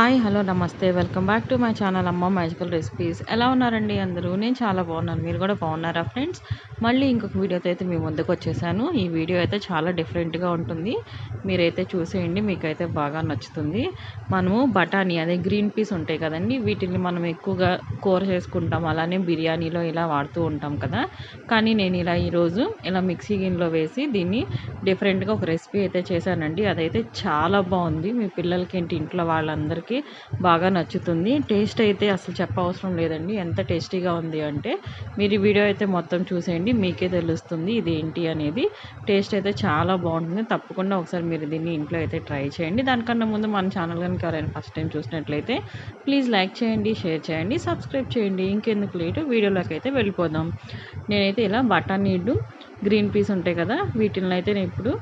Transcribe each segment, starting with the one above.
Hi hello నమస్తే. Welcome back to my channel Amma magical recipes. ఎలా ఉన్నారండి అందరూ? నేను చాలా బాగున్నాను. మీరు కూడా బాగున్నారా ఫ్రెండ్స్? మళ్ళీ ఇంకొక వీడియోతో అయితే మీ ముందుకు వచ్చేసాను. ఈ వీడియో అయితే చాలా డిఫరెంట్గా ఉంటుంది. మీరైతే చూసేయండి మీకైతే బాగా నచ్చుతుంది. మనము బఠానీ అదే గ్రీన్ పీస్ ఉంటాయి కదండి వీటిని మనం ఎక్కువగా కూర చేసుకుంటాం. అలానే బిర్యానీలో ఇలా వాడుతూ ఉంటాం కదా. కానీ నేను ఇలా ఈరోజు ఇలా మిక్సీ గిన్నెలో వేసి దీన్ని డిఫరెంట్గా ఒక రెసిపీ అయితే చేశానండి. అదైతే చాలా బాగుంది. మీ పిల్లలకి ఏంటి ఇంట్లో వాళ్ళందరికీ బాగా నచ్చుతుంది. టేస్ట్ అయితే అసలు చెప్పవసరం లేదండి. ఎంత టేస్టీగా ఉంది అంటే మీరు ఈ వీడియో అయితే మొత్తం చూసేయండి. మీకే తెలుస్తుంది ఇది ఏంటి అనేది. టేస్ట్ అయితే చాలా బాగుంటుంది. తప్పకుండా ఒకసారి మీరు దీన్ని ఇంట్లో అయితే ట్రై చేయండి. దానికన్నా ముందు మన ఛానల్ కనుక ఎవరైనా ఫస్ట్ టైం చూసినట్లయితే ప్లీజ్ లైక్ చేయండి షేర్ చేయండి సబ్స్క్రైబ్ చేయండి. ఇంకెందుకు లేటు? వీడియోలోకి అయితే వెళ్ళిపోదాం. నేనైతే ఇలా బఠానీడు గ్రీన్ పీస్ ఉంటాయి కదా వీటిని అయితే నేను ఇప్పుడు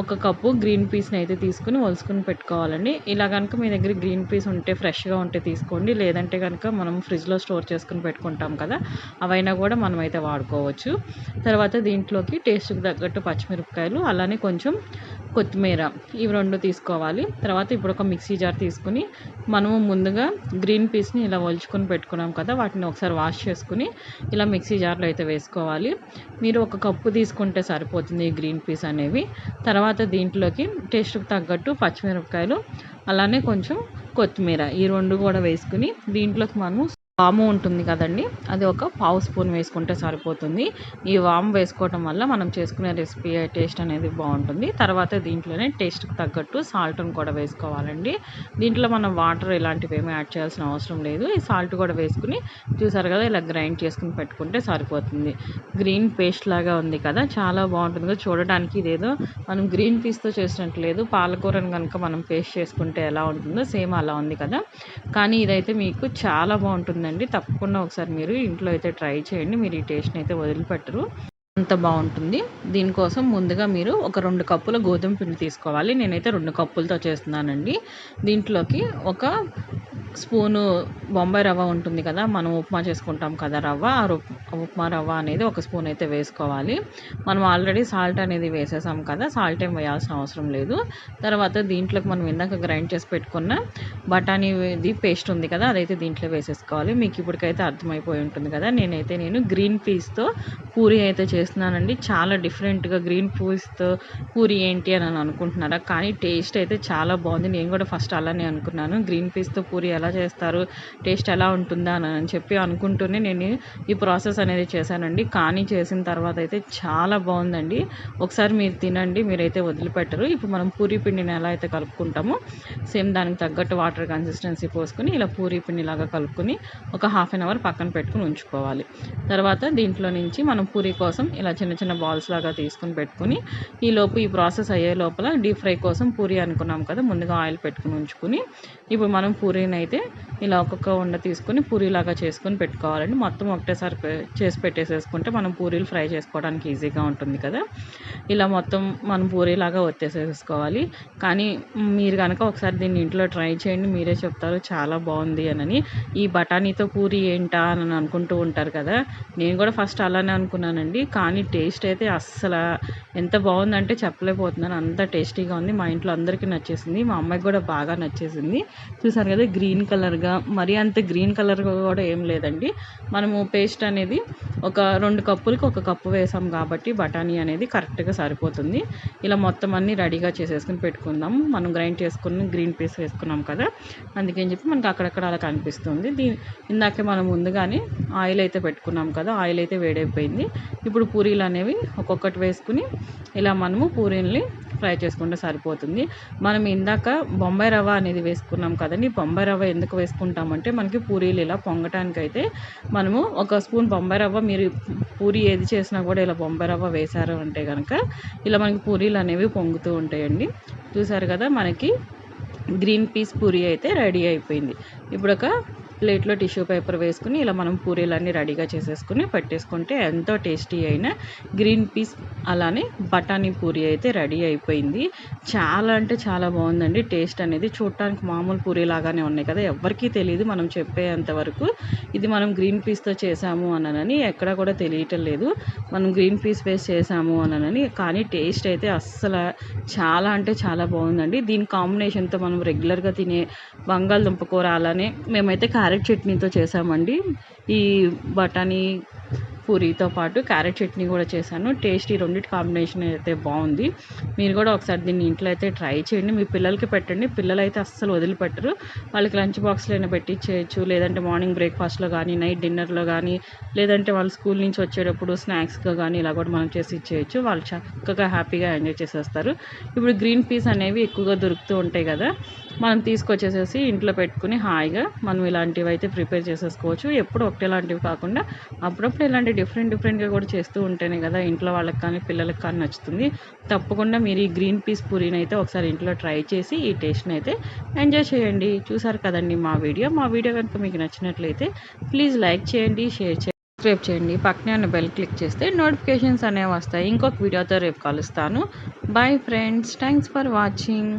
ఒక కప్పు గ్రీన్ పీస్ని అయితే తీసుకుని వలుసుకుని పెట్టుకోవాలండి. ఇలా కనుక మీ దగ్గర గ్రీన్ పీస్ ఉంటే ఫ్రెష్గా ఉంటే తీసుకోండి. లేదంటే కనుక మనం ఫ్రిడ్జ్లో స్టోర్ చేసుకుని పెట్టుకుంటాం కదా అవైనా కూడా మనం అయితే వాడుకోవచ్చు. తర్వాత దీంట్లోకి టేస్ట్కి తగ్గట్టు పచ్చిమిరపకాయలు అలానే కొంచెం కొత్తిమీర ఇవి రెండు తీసుకోవాలి. తర్వాత ఇప్పుడు ఒక మిక్సీ జార్ తీసుకుని మనము ముందుగా గ్రీన్ పీస్ని ఇలా ఒలుచుకొని పెట్టుకున్నాం కదా వాటిని ఒకసారి వాష్ చేసుకుని ఇలా మిక్సీ జార్లో అయితే వేసుకోవాలి. మీరు ఒక కప్పు తీసుకుంటే సరిపోతుంది గ్రీన్ పీస్ అనేవి. తర్వాత దీంట్లోకి టేస్ట్కి తగ్గట్టు పచ్చిమిరపకాయలు అలానే కొంచెం కొత్తిమీర ఈ రెండు కూడా వేసుకుని దీంట్లోకి మనము వాము ఉంటుంది కదండి అది ఒక పావు స్పూన్ వేసుకుంటే సరిపోతుంది. ఈ వాము వేసుకోవటం వల్ల మనం చేసుకునే రెసిపీ టేస్ట్ అనేది బాగుంటుంది. తర్వాత దీంట్లోనే టేస్ట్కి తగ్గట్టు సాల్ట్ని కూడా వేసుకోవాలండి. దీంట్లో మనం వాటర్ ఇలాంటివి ఏమీ యాడ్ చేయాల్సిన అవసరం లేదు. ఈ సాల్ట్ కూడా వేసుకుని చూసారు కదా ఇలా గ్రైండ్ చేసుకుని పెట్టుకుంటే సరిపోతుంది. గ్రీన్ పేస్ట్ లాగా ఉంది కదా చాలా బాగుంటుంది కదా. చూడడానికి ఇదేదో మనం గ్రీన్ పీస్తో చేసినట్టు లేదు. పాలకూరను కనుక మనం పేస్ట్ చేసుకుంటే ఎలా ఉంటుందో సేమ్ అలా ఉంది కదా. కానీ ఇదైతే మీకు చాలా బాగుంటుంది. బాగుంటుందండి తప్పకుండా ఒకసారి మీరు ఇంట్లో అయితే ట్రై చేయండి. మీరు ఈ టేస్ట్ని అయితే వదిలిపెట్టరు. అంత బాగుంటుంది. దీనికోసం ముందుగా మీరు ఒక రెండు కప్పుల గోధుమ పిండి తీసుకోవాలి. నేనైతే రెండు కప్పులతో చేస్తున్నానండి. దీంట్లోకి ఒక స్పూను బొంబాయి రవ్వ ఉంటుంది కదా మనం ఉప్మా చేసుకుంటాం కదా రవ్వ ఆ ఉప్మా రవ్వ అనేది ఒక స్పూన్ అయితే వేసుకోవాలి. మనం ఆల్రెడీ సాల్ట్ అనేది వేసేసాం కదా సాల్ట్ ఏం వేయాల్సిన అవసరం లేదు. తర్వాత దీంట్లోకి మనం ఇందాక గ్రైండ్ చేసి పెట్టుకున్న బఠానీది పేస్ట్ ఉంది కదా అదైతే దీంట్లో వేసేసుకోవాలి. మీకు ఇప్పటికైతే అర్థమైపోయి ఉంటుంది కదా నేనైతే నేను గ్రీన్ పీస్తో పూరి అయితే చేస్తున్నానండి. చాలా డిఫరెంట్గా గ్రీన్ పీస్తో పూరి ఏంటి అని అని అనుకుంటున్నారా? కానీ టేస్ట్ అయితే చాలా బాగుంది. నేను కూడా ఫస్ట్ అలానే అనుకున్నాను. గ్రీన్ పీస్తో పూరి ఎలా చేస్తారు టేస్ట్ ఎలా ఉంటుందా అని అని చెప్పి అనుకుంటూనే నేను ఈ ప్రాసెస్ అనేది చేశానండి. కానీ చేసిన తర్వాత అయితే చాలా బాగుందండి. ఒకసారి మీరు తినండి మీరైతే వదిలిపెట్టరు. ఇప్పుడు మనం పూరి పిండిని ఎలా అయితే కలుపుకుంటామో సేమ్ దానికి తగ్గట్టు వాటర్ కన్సిస్టెన్సీ పోసుకొని ఇలా పూరి పిండి లాగా కలుపుకొని ఒక హాఫ్ అన్ అవర్ పక్కన పెట్టుకుని ఉంచుకోవాలి. తర్వాత దీంట్లో నుంచి మనం పూరి కోసం ఇలా చిన్న చిన్న బాల్స్ లాగా తీసుకుని పెట్టుకుని ఈ లోపు ఈ ప్రాసెస్ అయ్యే లోపల డీప్ ఫ్రై కోసం పూరి అనుకున్నాం కదా ముందుగా ఆయిల్ పెట్టుకుని ఉంచుకుని ఇప్పుడు మనం పూరీని అయితే ఇలా ఒక్కొక్క ఉండ తీసుకొని పూరీలాగా చేసుకుని పెట్టుకోవాలండి. మొత్తం ఒకటేసారి చేసి పెట్టేసేసుకుంటే మనం పూరీలు ఫ్రై చేసుకోవడానికి ఈజీగా ఉంటుంది కదా. ఇలా మొత్తం మనం పూరీలాగా ఒత్తేసేసుకోవాలి. కానీ మీరు కనుక ఒకసారి దీన్ని ఇంట్లో ట్రై చేయండి. మీరే చెప్తారు చాలా బాగుంది అని ఈ బఠానీతో పూరి ఏంటా అని అనుకుంటూ ఉంటారు కదా. నేను కూడా ఫస్ట్ అలానే అనుకున్నానండి. కానీ టేస్ట్ అయితే అస్సలు ఎంత బాగుందంటే చెప్పలేకపోతున్నాను. అంత టేస్టీగా ఉంది. మా ఇంట్లో అందరికీ నచ్చేసింది. మా అమ్మాయికి కూడా బాగా నచ్చేసింది. చూసారు కదా గ్రీన్ కలర్గా మరీ అంత గ్రీన్ కలర్గా కూడా ఏం లేదండి. మనము పేస్ట్ అనేది ఒక రెండు కప్పులకి ఒక కప్పు వేసాం కాబట్టి బఠానీ అనేది కరెక్ట్గా సరిపోతుంది. ఇలా మొత్తం అన్నీ రెడీగా చేసేసుకుని పెట్టుకుందాం మనం గ్రైండ్ చేసుకుని గ్రీన్ పీస్ వేసుకున్నాం కదా అందుకని చెప్పి మనకి అక్కడక్కడ అలా కనిపిస్తుంది. దీని ఇందాకే మనం ముందుగానే ఆయిల్ అయితే పెట్టుకున్నాం కదా ఆయిల్ అయితే వేడైపోయింది. ఇప్పుడు పూరీలు అనేవి ఒక్కొక్కటి వేసుకుని ఇలా మనము పూరీల్ని ఫ్రై చేసుకుంటే సరిపోతుంది. మనం ఇందాక బొంబాయి రవ్వ అనేది వేసుకున్నాం కదండి. బొంబాయి రవ్వ ఎందుకు వేసుకుంటామంటే మనకి పూరీలు ఇలా పొంగటానికైతే మనము ఒక స్పూన్ బొంబాయి రవ్వ మీరు పూరి ఏది చేసినా కూడా ఇలా బొంబాయి రవ్వ వేశారు అంటే కనుక ఇలా మనకి పూరీలు అనేవి పొంగుతూ ఉంటాయండి. చూసారు కదా మనకి గ్రీన్ పీస్ పూరి అయితే రెడీ అయిపోయింది. ఇప్పుడు ఒక ప్లేట్లో టిష్యూ పేపర్ వేసుకుని ఇలా మనం పూరీలన్నీ రెడీగా చేసేసుకుని పెట్టేసుకుంటే ఎంతో టేస్టీ అయిన గ్రీన్ పీస్ అలానే బఠానీ పూరీ అయితే రెడీ అయిపోయింది. చాలా అంటే చాలా బాగుందండి. టేస్ట్ అనేది చూడటానికి మామూలు పూరి లాగానే ఉన్నాయి కదా. ఎవరికీ తెలియదు మనం చెప్పేంత వరకు. ఇది మనం గ్రీన్ పీస్తో చేసాము అనని ఎక్కడ కూడా తెలియటం లేదు. మనం గ్రీన్ పీస్ వేస్ట్ చేసాము అనని కానీ టేస్ట్ అయితే అస్సలు చాలా అంటే చాలా బాగుందండి. దీని కాంబినేషన్తో మనం రెగ్యులర్గా తినే బంగాళదుంప కూర అలానే మేమైతే క్యారెట్ చట్నీతో చేసామండి ఈ బఠానీ పూరీతో పాటు క్యారెట్ చట్నీ కూడా చేశాను. టేస్ట్ ఈ రెండింటి కాంబినేషన్ అయితే బాగుంది. మీరు కూడా ఒకసారి దీన్ని ఇంట్లో అయితే ట్రై చేయండి. మీ పిల్లలకి పెట్టండి. పిల్లలు అయితే అస్సలు వదిలిపెట్టరు. వాళ్ళకి లంచ్ బాక్స్లో అయినా పెట్టించేయచ్చు లేదంటే మార్నింగ్ బ్రేక్ఫాస్ట్లో కానీ నైట్ డిన్నర్లో కానీ లేదంటే వాళ్ళు స్కూల్ నుంచి వచ్చేటప్పుడు స్నాక్స్గా కానీ ఇలా కూడా మనం చేసి ఇచ్చేయచ్చు. వాళ్ళు చక్కగా హ్యాపీగా ఎంజాయ్ చేసేస్తారు. ఇప్పుడు గ్రీన్ పీస్ అనేవి ఎక్కువగా దొరుకుతూ ఉంటాయి కదా. మనం తీసుకొచ్చేసేసి ఇంట్లో పెట్టుకుని హాయిగా మనం ఇలాంటివి అయితే ప్రిపేర్ చేసేసుకోవచ్చు. ఎప్పుడు ఒకటేలాంటివి కాకుండా అప్పుడప్పుడు ఇలాంటి డిఫరెంట్ డిఫరెంట్గా కూడా చేస్తూ ఉంటేనే కదా ఇంట్లో వాళ్ళకి కానీ పిల్లలకి కానీ నచ్చుతుంది. తప్పకుండా మీరు ఈ గ్రీన్ పీస్ పూరీని అయితే ఒకసారి ఇంట్లో ట్రై చేసి ఈ టేస్ట్ని అయితే ఎంజాయ్ చేయండి. చూసారు కదండి మా వీడియో. మా వీడియో కనుక మీకు నచ్చినట్లయితే ప్లీజ్ లైక్ చేయండి షేర్ చేయండి సబ్స్క్రైబ్ చేయండి. పక్కనే ఉన్న బెల్ క్లిక్ చేస్తే నోటిఫికేషన్స్ అనేవి వస్తాయి. ఇంకొక వీడియోతో రేపు కలుస్తాను. Bye friends. Thanks for watching.